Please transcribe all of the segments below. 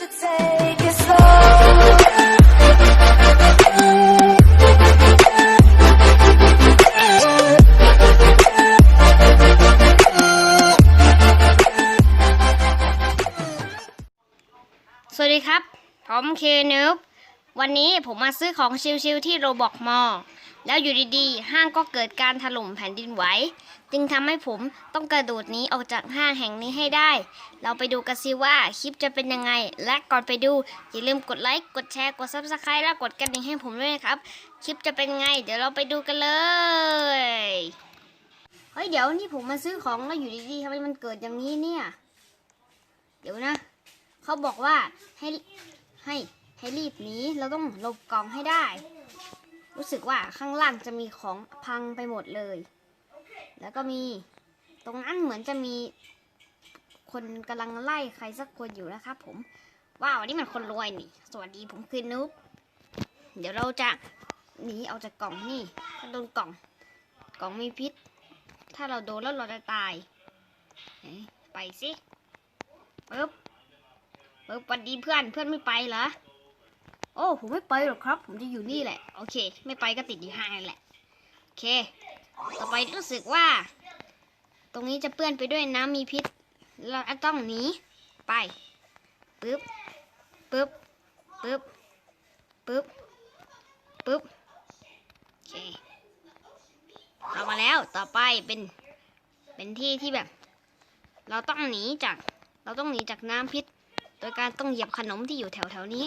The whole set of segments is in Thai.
สวัสดีครับ ผมเคนึบวันนี้ผมมาซื้อของชิวๆที่โรบอกมอ แล้วอยู่ดีๆ ห้างก็เกิดการถล่มแผ่นดินไหว จึงทำให้ผมต้องกระโดดหนีออกจากห้างแห่งนี้ให้ได้ เราไปดูกันสิว่าคลิปจะเป็นยังไง และก่อนไปดู อย่าลืมกดไลค์ กดแชร์ กด subscribe และกดกระดิ่งให้ผมด้วยนะครับ คลิปจะเป็นไง เดี๋ยวเราไปดูกันเลย เฮ้ย เดี๋ยวนี่ผมมาซื้อของแล้วอยู่ดีๆทำไมมันเกิดอย่างนี้เนี่ย เดี๋ยวนะ เขาบอกว่าให้ให้ให้รีบหนี เราต้องหลบกล่องให้ได้ รู้สึกว่าข้างล่างจะมีของพังไปหมดเลย แล้วก็มีตรงนั้นเหมือนจะมีคนกำลังไล่ใครสักคนอยู่นะครับผม ว้าวนี่มันคนรวยนี่ สวัสดีผมคือนุ๊กเดี๋ยวเราจะหนีออกจากกล่องนี่ถ้าโดนกล่อง กล่องมีพิษ ถ้าเราโดนแล้วเราจะตาย ไปสิปึ๊บเออวันดีเพื่อนเพื่อนไม่ไปเหรอ โอ้ผมไม่ไปหรอกครับ ผมจะอยู่นี่แหละ โอเค ไม่ไปก็ติดอยู่ห้างนั่นแหละโอเค ต่อไปรู้สึกว่า ตรงนี้จะเปื้อนไปด้วยน้ำมีพิษ เราต้องหนีไปปึ๊บปึ๊บปึ๊บปึ๊บปึ๊บโอเคเอามาแล้วต่อไปเป็นเป็นที่ที่แบบ เราต้องหนีจาก เราต้องหนีจากน้ำพิษ โดยการต้องเหยียบขนมที่อยู่แถวแถวๆนี้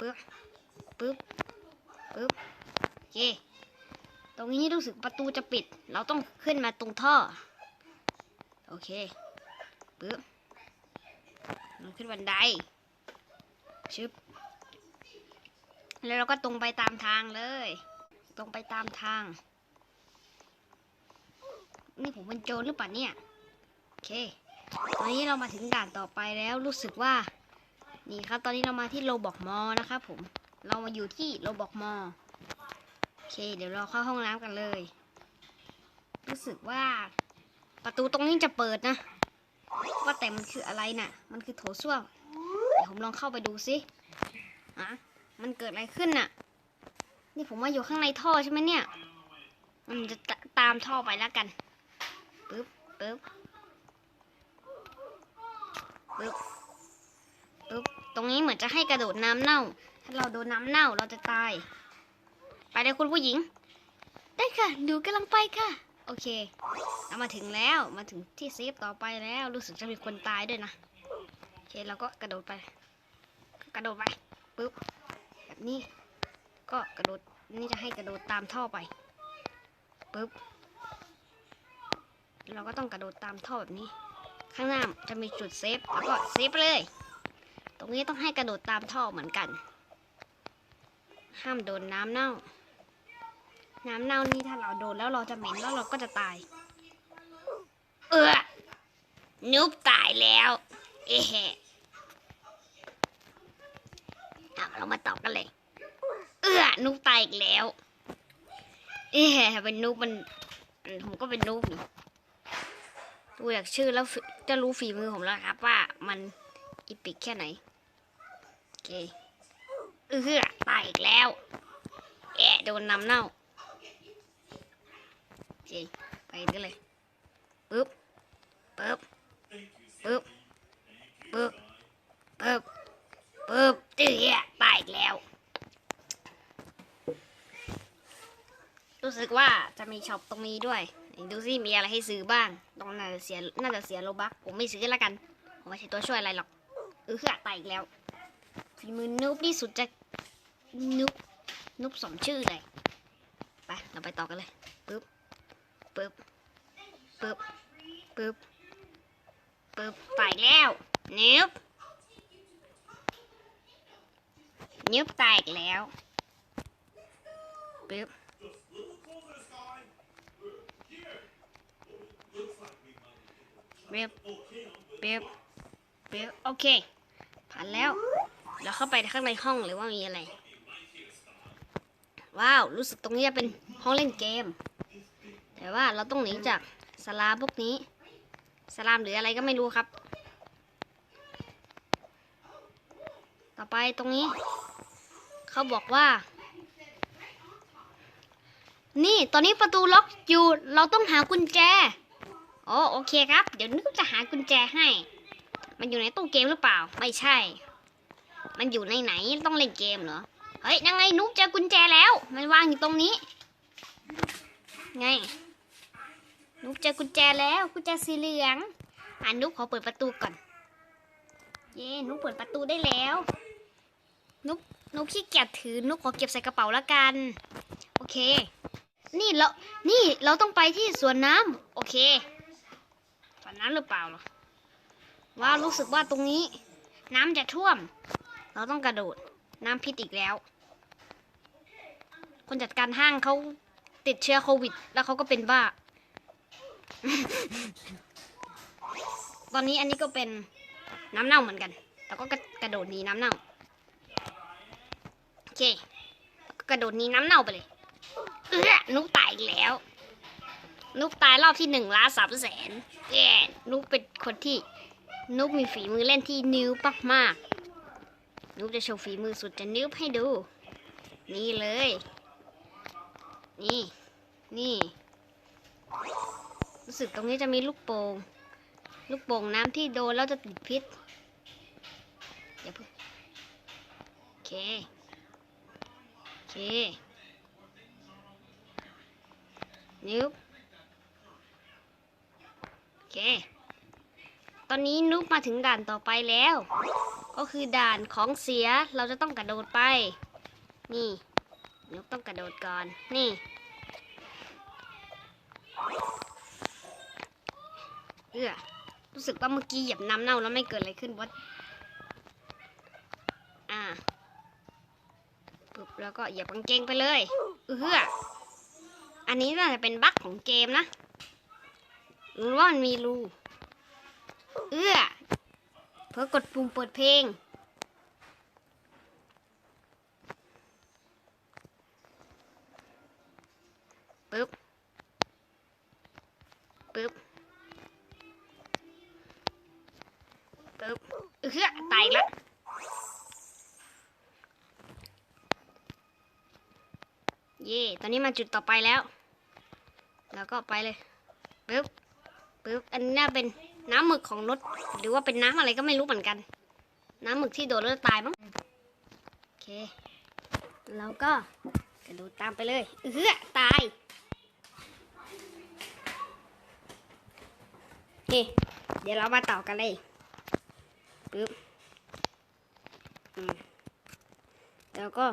ปึ๊บปึ๊บปึ๊บโอเคตรงนี้รู้สึกประตูจะปิด เราต้องขึ้นมาตรงท่อ โอเคปึ๊บเราขึ้นบันไดชึบแล้วเราก็ตรงไปตามทางเลย ตรงไปตามทาง นี่ผมเป็นโจรหรือเปล่าเนี่ย โอเค ตอนนี้เรามาถึงด่านต่อไปแล้วรู้สึกว่า นี่ครับ ตอนนี้เรามาที่โลบอกมอนะครับผม เรามาอยู่ที่โลบอกมอโอเค เดี๋ยวเราเข้าห้องน้ำกันเลย รู้สึกว่าประตูตรงนี้จะเปิดนะ ว่าแต่มันคืออะไรน่ะ มันคือโถส้วมเดี๋ยวผมลองเข้าไปดูสิอะมันเกิดอะไรขึ้นน่ะ นี่ผมว่าอยู่ข้างในท่อใช่ไหมเนี่ยมันจะตตามท่อไปแล้วกันปึ๊บปึ๊บปึ๊บ รงนี้เหมือนจะให้กระโดดน้ำเน่า ถ้าเราโดนน้ำเน่าเราจะตาย ไปเลยคุณผู้หญิง ได้ค่ะหนูกำลังไปค่ะ โอเคเรามาถึงแล้วมาถึงที่เซฟต่อไปแล้วรู้สึกจะมีคนตายด้วยนะโอเคเราก็กระโดดไป กระโดดไปปึ๊บแบบนี้ ก็กระโดดนี่จะให้กระโดดตามท่อไปปึ๊บเราก็ต้องกระโดดตามท่อแบบนี้ ข้างหน้าจะมีจุดเซฟแล้วก็เซฟไปเลย ตรงนี้ต้องให้กระโดดตามท่อเหมือนกัน ห้ามโดนน้ำเน่า น้ำเน่านี่ถ้าเราโดนแล้วเราจะเหม็นแล้วเราก็จะตาย เออนุบตายแล้ว เอะแฮะเอาเรามาตอบกันเลย เออนุบตายอีกแล้ว เอะแฮะเป็นนุบมัน ผมก็เป็นนุบนี่ดูจากชื่อแล้วจะรู้ฝีมือผมแล้วครับว่ามันอีปิกแค่ไหน เคเออตายอีกแล้ว แอะโดนน้ำเน่าโอเคไปได้เลยปึ๊บปึ๊บปึ๊บปึ๊บปึ๊บปึ๊บเตี้ยตายอีกแล้ว รู้สึกว่าจะมีช็อปตรงนี้ด้วยดูสิมีอะไรให้ซื้อบ้าง ตรงน่าจะเสียน่าจะเสียโลบักผมไม่ซื้อและกัน ผมไม่ใช่ตัวช่วยอะไรหรอก เออตายอีกแล้ว ฝีมือนุบนี่สุดจะนุบนุบสมชื่อเลยไปเราไปต่อกันเลยปึ๊บปึ๊บปึ๊บปึ๊บปึ๊บตายแล้วนุบนุบตายอีกแล้วปึ๊บเบบเบบเบบโอเคผ่านแล้ว เราเข้าไปข้างในห้องหรือว่ามีอะไร ว้าว รู้สึกตรงนี้จะเป็นห้องเล่นเกม แต่ว่าเราต้องหนีจากสลามพวกนี้ สลามหรืออะไรก็ไม่รู้ครับ ต่อไปตรงนี้ เขาบอกว่า นี่ ตอนนี้ประตูล็อกอยู่ เราต้องหากุญแจอ๋อโอเคครับ เดี๋ยวนึกจะหากุญแจให้ มันอยู่ในตู้เกมหรือเปล่า ไม่ใช่ มันอยู่ในไหนต้องเล่นเกมเหรอ เฮ้ยยังไงนุ๊กเจอกุญแจแล้ว มันวางอยู่ตรงนี้ ไง นุ๊กเจอกุญแจแล้วกุญแจสีเหลืองอ่านุ๊กขอเปิดประตูก่อน เย้นุ๊กเปิดประตูได้แล้ว นุ๊กนุ๊กขี้เกียจถือ นุ๊กขอเก็บใส่กระเป๋าละกัน โอเค นี่เรา นี่เราต้องไปที่สวนน้ำโอเค สวนน้ำหรือเปล่าหรอว่ารู้สึกว่าตรงนี้ น้ำจะท่วม เราต้องกระโดดน้ำพิษอีกแล้ว คนจัดการห้างเขาติดเชื้อโควิด แล้วเขาก็เป็นบ้า ตอนนี้อันนี้ก็เป็นน้ำเน่าเหมือนกัน แต่ก็กระโดดหนีน้ำเน่า โอเค กระโดดหนีน้ำเน่าไปเลยเออนุ๊กตายอีกแล้ว นุ๊กตายรอบที่หนึ่งล้านสามแสนแย่นุ๊กเป็นคนที่นุ๊กมีฝีมือเล่นที่นิ้วปักมากๆ นุ๊กจะโชว์ฝีมือสุดจะนิ้วให้ดู นี่เลย นี่ นี่ รู้สึกตรงนี้จะมีลูกโป่ง ลูกโป่งน้ำที่โดนแล้วจะติดพิษเดี๋ยวเพิ่งโอเค โอเค นิ้วโอเค ตอนนี้นุ๊กมาถึงด่านต่อไปแล้ว ก็คือด่านของเสียเราจะต้องกระโดดไป นี่นุกต้องกระโดดก่อน นี่เอือรู้สึกว่าเมื่อกี้เหยียบน้ำเน่าแล้วไม่เกิดอะไรขึ้นวัดอ่าปุ๊บแล้วก็เหยียบกางเกงไปเลยเอืออันนี้น่าจะเป็นบั๊กของเกมนะหรือว่ามันมีรูเอื้อ เพื่อกดปุ่มเปิดเพลง ปึ๊บ ปึ๊บ ปึ๊บเออตายล้วเย่ตอนนี้มาจุดต่อไปแล้ว แล้วก็ไปเลย ปึ๊บ ปึ๊บ อันนี้น่าเป็น น้ำหมึกของรถ หรือว่าเป็นน้ำอะไรก็ไม่รู้เหมือนกัน น้ำหมึกที่โดนแล้วตายมั้งโอเคแล้วก็กระโดดตามไปเลยเออตายนี่เดี๋ยวเรามาต่อกันเลยปึ๊บแล้วก็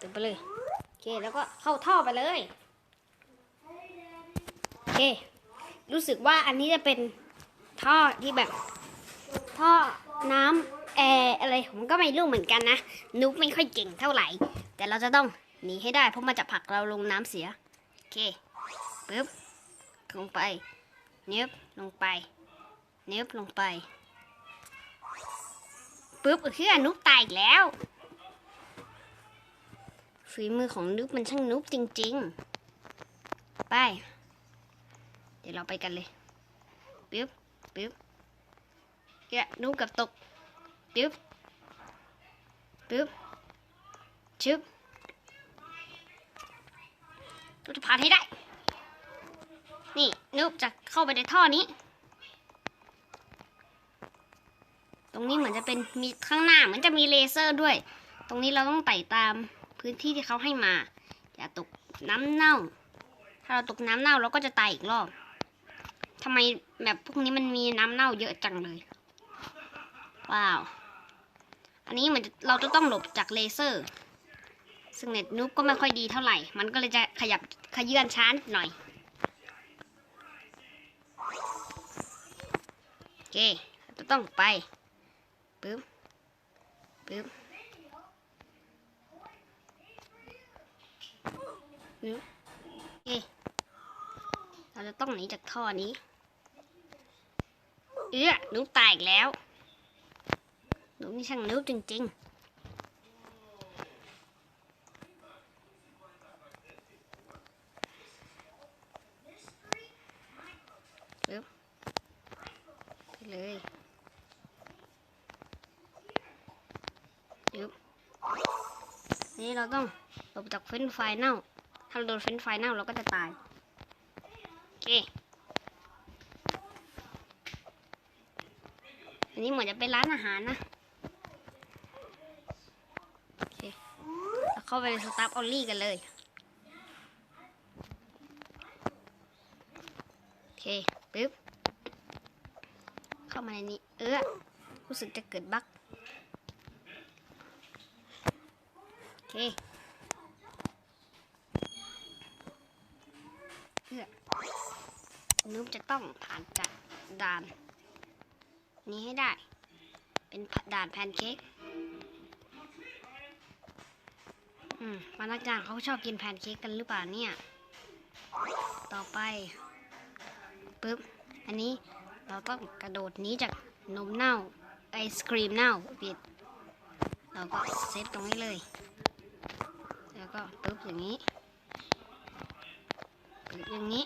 ตึงไปเลยโอเคแล้วก็เข้าท่อไปเลยโอเค รู้สึกว่าอันนี้จะเป็นท่อที่แบบ ท่อน้ำแอร์อะไรผมก็ไม่รู้เหมือนกันนะ นุกไม่ค่อยเก่งเท่าไหร่ แต่เราจะต้องหนีให้ได้เพราะมันจะผลักเราลงน้ำเสีย โอเคปึ๊บลงไปเนี้ยบลงไปเนี้ยบลงไปปึ๊บคือนุกตายแล้วฝีมือของนุกมันช่างนุกจริง ๆ ไป เดี๋ยวเราไปกันเลยปึ๊บปึ๊บเยวนุกกับตกปึ๊บปึ๊บชึบเราจะผ่านให้ได้ นี่นุบจะเข้าไปในท่อนี้ ตรงนี้เหมือนจะเป็นมีข้างหน้าเหมือนจะมีเลเซอร์ด้วย ตรงนี้เราต้องไต่ตามพื้นที่ที่เขาให้มา อย่าตกน้ำเน่า ถ้าเราตกน้ำเน่าเราก็จะตายอีกรอบ ทำไมแบบพวกนี้มันมีน้ำเน่าเยอะจังเลย ว้าว อันนี้เหมือนเราจะต้องหลบจากเลเซอร์ ซึ่งเน็ตนุบก็ไม่ค่อยดีเท่าไหร่ มันก็เลยจะขยับขยื่นช้านหน่อยโอเคเราจะต้องไปปึ๊บปึ๊บนึกโอเคเราจะต้องหนีจากท่อนี้ เอื้อนุ๊กตายอีกแล้วนุ๊กนี่ช่างนุ๊กจริง ๆเลยยึบนี่เราต้องหลบจากเฟ้นไฟเน่า ถ้าเราโดนเฟ้นไฟเน่าเราก็จะตาย โอเค นนี้เหมือนจะเป็นร้านอาหารนะ โอเคเราเข้าไปในสตาร์ออลลี่กันเลย โอเค ปึ๊บ เข้ามาในนี้ เออ รู้สึกจะเกิดบั๊กโอเคเออนุ๊กจะต้องผ่านจากด่าน นี้ให้ได้ เป็นด่านแพนเค้กอืมพนักงานเขาชอบกินแพนเค้กกันหรือเปล่าเนี่ย ต่อไปปึ๊บ อันนี้เราต้องกระโดดนี้จากนมเน่าไอศครีมเน่าปิด เราก็เซตตรงนี้เลย แล้วก็ปึ๊บอย่างนี้ปึ๊บอย่างนี้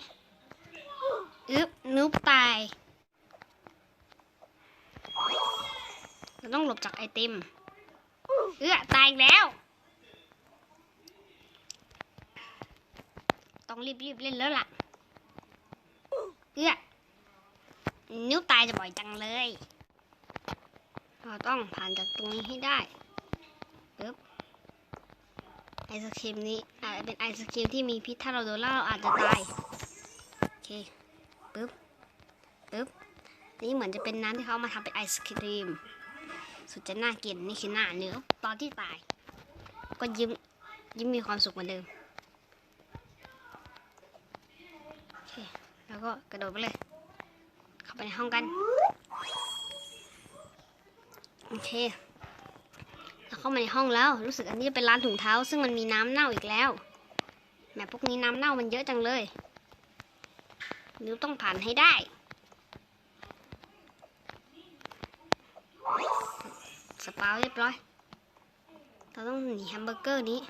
อึ๊บนุ๊บตาย เราต้องหลบจากไอติม เอื้อตายแล้ว ต้องรีบๆเล่นแล้วล่ะ เอื้อนิ้วตายจะบ่อยจังเลย เราต้องผ่านจากตรงนี้ให้ได้ปึ๊บไอศครีมนี้อาจจะเป็นไอศครีมที่มีพิษถ้าเราโดนล้วเราอาจจะตาย โอเคปึ๊บปึ๊บนี่เหมือนจะเป็นน้ำที่เขามาทำเป็นไอศครีม สุดจะน่ากินนี่คือหน้าเนื้อตอนที่ตาย ก็ยิ้มยิ้มมีความสุขเหมือนเดิมโอเคแล้วก็กระโดดไปเลย เข้าไปในห้องกันโอเคเราเข้ามาในห้องแล้ว รู้สึกอันนี้จะเป็นร้านถุงเท้า ซึ่งมันมีน้ำเน่าอีกแล้วแหมพวกนี้น้ำเน่ามันเยอะจังเลย นิ้วต้องผ่านให้ได้ สปาเรียบร้อย เราต้องหนีแฮมเบอร์เกอร์นี้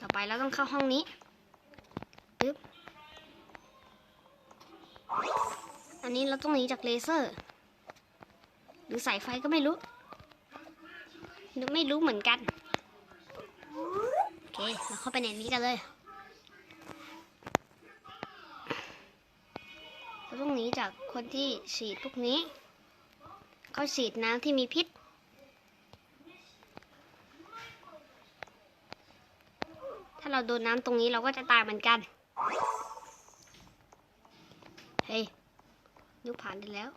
ต่อไปเราต้องเข้าห้องนี้ปึ๊บอันนี้เราต้องหนีจากเลเซอร์ หรือสายไฟก็ไม่รู้หรือไม่รู้เหมือนกัน โอเค เราเข้าไปในนี้กันเลย เราต้องหนีจากคนที่ฉีดพวกนี้ เขาฉีดน้ำที่มีพิษ ถ้าเราโดนน้ำตรงนี้เราก็จะตายเหมือนกัน เฮ้ยยุกผ่านได้แล้ว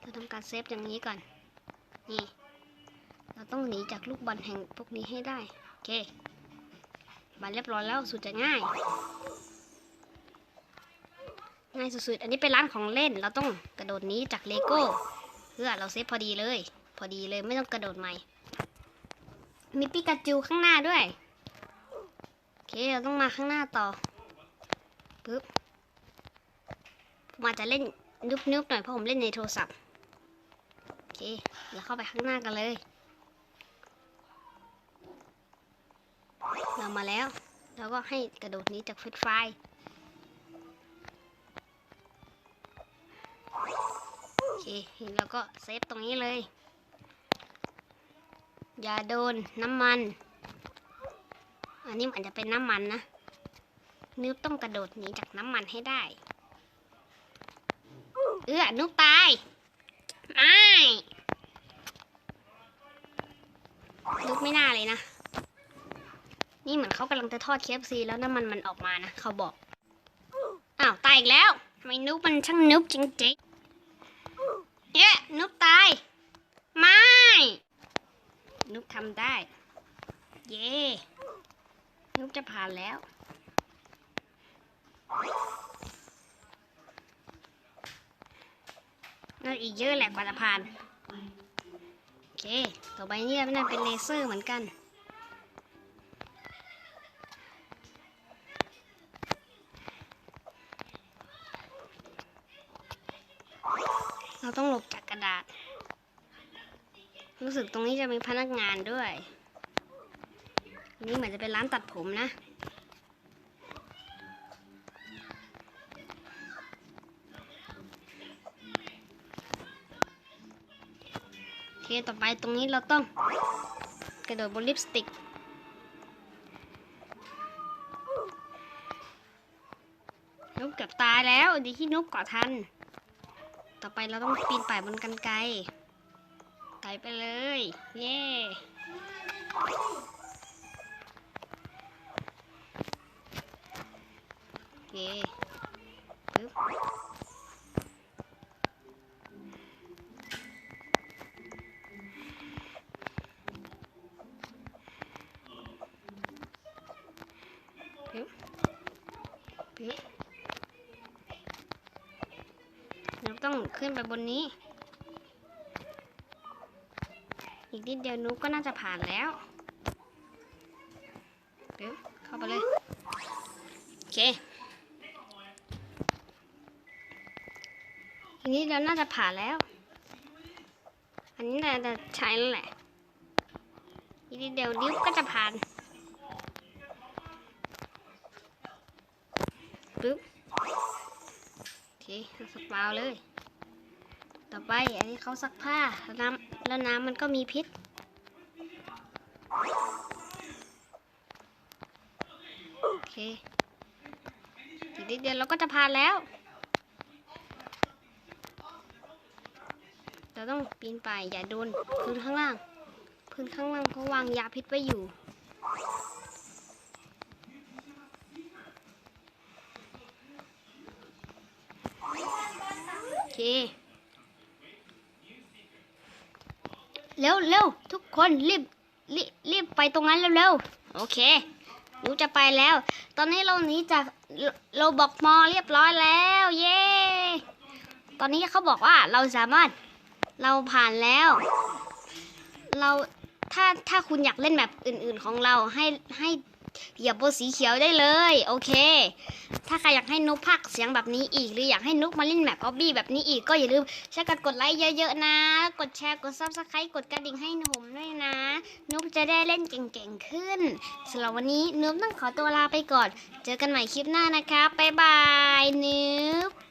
เราทำการเซฟอย่างนี้ก่อน นี่ เราต้องหนีจากลูกบอลแห่งพวกนี้ให้ได้ โอเคบอลเรียบร้อยแล้วสุดจะง่าย ง่ายสุดๆ อันนี้เป็นร้านของเล่น เราต้องกระโดดนี้จากเลโก้ เพื่อเราเซฟพอดีเลย พอดีเลยไม่ต้องกระโดดใหม่ มีปิกาจูข้างหน้าด้วย เคเราต้องมาข้างหน้าต่อปึ๊บผมอาจจะเล่นนุบนุบๆหน่อยเพราะผมเล่นในโทรศัพท์โอเคเราเข้าไปข้างหน้ากันเลย เรามาแล้วแล้วก็ให้กระโดดนี้จากฟรนช์ไฟโอเคแล้วก็เซฟตรงนี้เลย อย่าโดนน้ำมัน อันนี้มันจะเป็นน้ำมันนะนิ้วต้องกระโดดหนีจากน้ำมันให้ได้ เอื้อนุ๊กตายไม่นุ๊กไม่น่าเลยนะ นี่เหมือนเขากำลังจะทอดเคฟซีแล้วน้ำมันมันออกมานะ เขาบอก อ้าว ตายอีกแล้วทำไมนุกมันช่างนุ๊กจริงๆเย้นุ๊กตาย ไม่ นุ๊กทำได้ เย้ นุกจะผ่านแล้ว น่าอีกเยอะแหละกว่าจะผ่าน โอเค ต่อไปเนี่ยมันเป็นเลเซอร์เหมือนกัน เราต้องหลบจากกระดาษ รู้สึกตรงนี้จะมีพนักงานด้วย นี่เหมือนจะเป็นร้านตัดผมนะ โอเค ต่อไปตรงนี้เราต้องกระโดดบนลิปสติก นุ๊กเกือบตายแล้ว ดีที่นุ๊กก่อทัน ต่อไปเราต้องปีนป่ายบนกันไกไก่ไปเลย เย้ ต้องขึ้นไปบนนี้ อีกนิดเดียวนุกก็น่าจะผ่านแล้วเดี๋ยวเข้าไปเลย โอเค อีกนิดเดียวน่าจะผ่านแล้ว อันนี้น่าจะใช้แล้วแหละ อีกนิดเดียวนิ้วก็จะผ่านปึ๊บโอเคสปาวเลย ต่อไปอันนี้เขาซักผ้าแล้วน้ำแล้วน้ำมันก็มีพิษ โอเคอีกนิดเดียวเราก็จะผ่านแล้ว เราต้องปีนไปอย่าโดนพื้นข้างล่าง พื้นข้างล่างเขาวางยาพิษไว้อยู่โอเค เร็วเร็วทุกคนรีบรีบรีบไปตรงนั้นเร็วๆโอเคหนูจะไปแล้ว ตอนนี้เราหนีจากเราบอกมอเรียบร้อยแล้ว เย้ตอนนี้เขาบอกว่าเราสามารถเราผ่านแล้ว เราถ้าถ้าคุณอยากเล่นแบบอื่น ๆของเราให้ให้ เหยียบบนสีเขียวได้เลย โอเค ถ้าใครอยากให้นุกพักเสียงแบบนี้อีก หรืออยากให้นุกมาเล่นแบบออบบี้แบบนี้อีกก็อย่าลืมช่วยกันกดไลค์เยอะๆนะ กดแชร์ กดซับสไครต์กดกระดิ่งให้นุ่มด้วยนะ นุกจะได้เล่นเก่งๆขึ้นสำหรับวันนี้นุกต้องขอตัวลาไปก่อน เจอกันใหม่คลิปหน้านะคะบ๊ายบายนุก